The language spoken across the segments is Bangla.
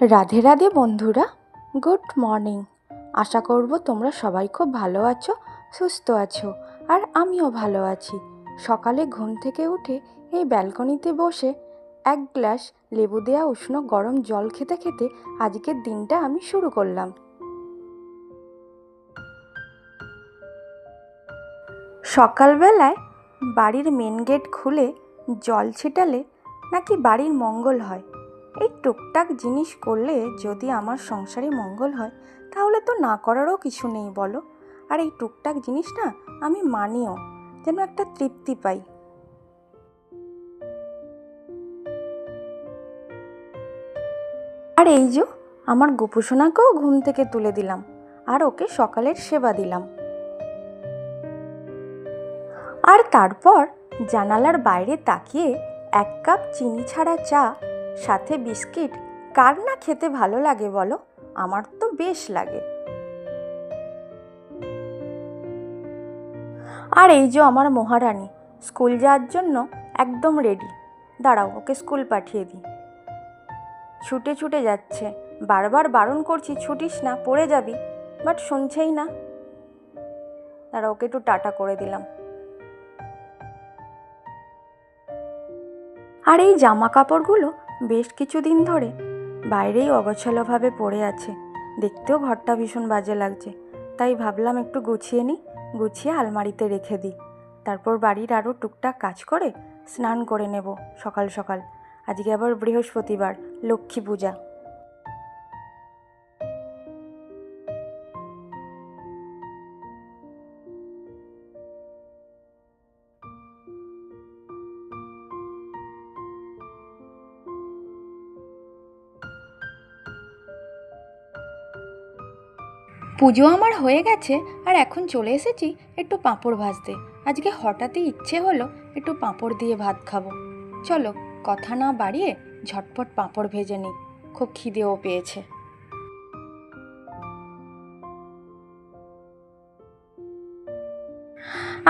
রাধে রাধে বন্ধুরা, গুড মর্নিং। আশা করব তোমরা সবাই খুব ভালো আছো, সুস্থ আছো, আর আমিও ভালো আছি। সকালে ঘুম থেকে উঠে এই ব্যালকনিতে বসে এক গ্লাস লেবু দেওয়া উষ্ণ গরম জল খেতে খেতে আজকের দিনটা আমি শুরু করলাম। সকালবেলায় বাড়ির মেন গেট খুলে জল ছিটালে নাকি বাড়ির মঙ্গল হয়? এই টুকটাক জিনিস করলে যদি আমার সংসারে মঙ্গল হয়, তাহলে তো না করারও কিছু নেই বলো। আর এই টুকটাক জিনিস না আমি মানিও, যেন একটা তৃপ্তি পাই। আর এই যে, আমার গোপুসোনাকেও ঘুম থেকে তুলে দিলাম, আর ওকে সকালের সেবা দিলাম। আর তারপর জানালার বাইরে তাকিয়ে এক কাপ চিনি ছাড়া চা সাথে বিস্কিট? কার না খেতে ভালো লাগে বলো? আমার তো বেশ লাগে। আর এই যে আমার মহারানী, স্কুল যাওয়ার জন্য একদম রেডি দাঁড়াও, ওকে স্কুল পাঠিয়ে দিই। ছুটে ছুটে যাচ্ছে। বারবার বারণ করছি, ছুটিস না, পড়ে যাবি? বাট শুনছেই না। দাঁড়া ওকে একটু টাটা করে দিলাম। আর এই জামা কাপড়গুলো বেশ কিছুদিন ধরে বাইরেই অগোছালোভাবে পড়ে আছে। দেখতেও ঘরটা ভীষণ বাজে লাগছে। তাই ভাবলাম একটু গুছিয়ে নিই, গুছিয়ে আলমারিতে রেখে দিই। তারপর বাড়ির আরও টুকটাক কাজ করে স্নান করে নেব সকাল সকাল। আজকে আবার বৃহস্পতিবার, লক্ষ্মী পূজা। পুজো আমার হয়ে গেছে, আর এখন চলে এসেছি একটু পাঁপড় ভাজতে। আজকে হঠাৎই ইচ্ছে হলো একটু পাঁপড় দিয়ে ভাত খাব। চলো, কথা না বাড়িয়ে ঝটপট পাঁপড় ভেজে নিই। খুব খিদেও পেয়েছে।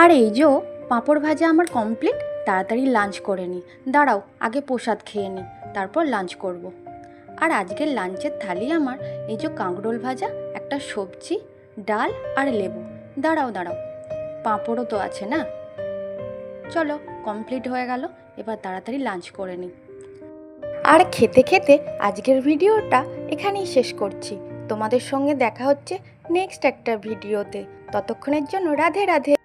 আর এই যে পাঁপড় ভাজা আমার কমপ্লিট তাড়াতাড়ি লাঞ্চ করে নিই দাঁড়াও, আগে প্রসাদ খেয়ে নিই তারপর লাঞ্চ করব। আর আজকের লাঞ্চের থালি আমার, এই যে কাঁকরোল ভাজা একটা সবজি, ডাল আর লেবু। দাঁড়াও দাঁড়াও। পাঁপড়ও তো আছে না? চলো কমপ্লিট হয়ে গেল। এবার তাড়াতাড়ি লাঞ্চ করে নিই আর খেতে খেতে আজকের ভিডিওটা এখানেই শেষ করছি। তোমাদের সঙ্গে দেখা হচ্ছে নেক্সট একটা ভিডিওতে। ততক্ষণের জন্য রাধে রাধে।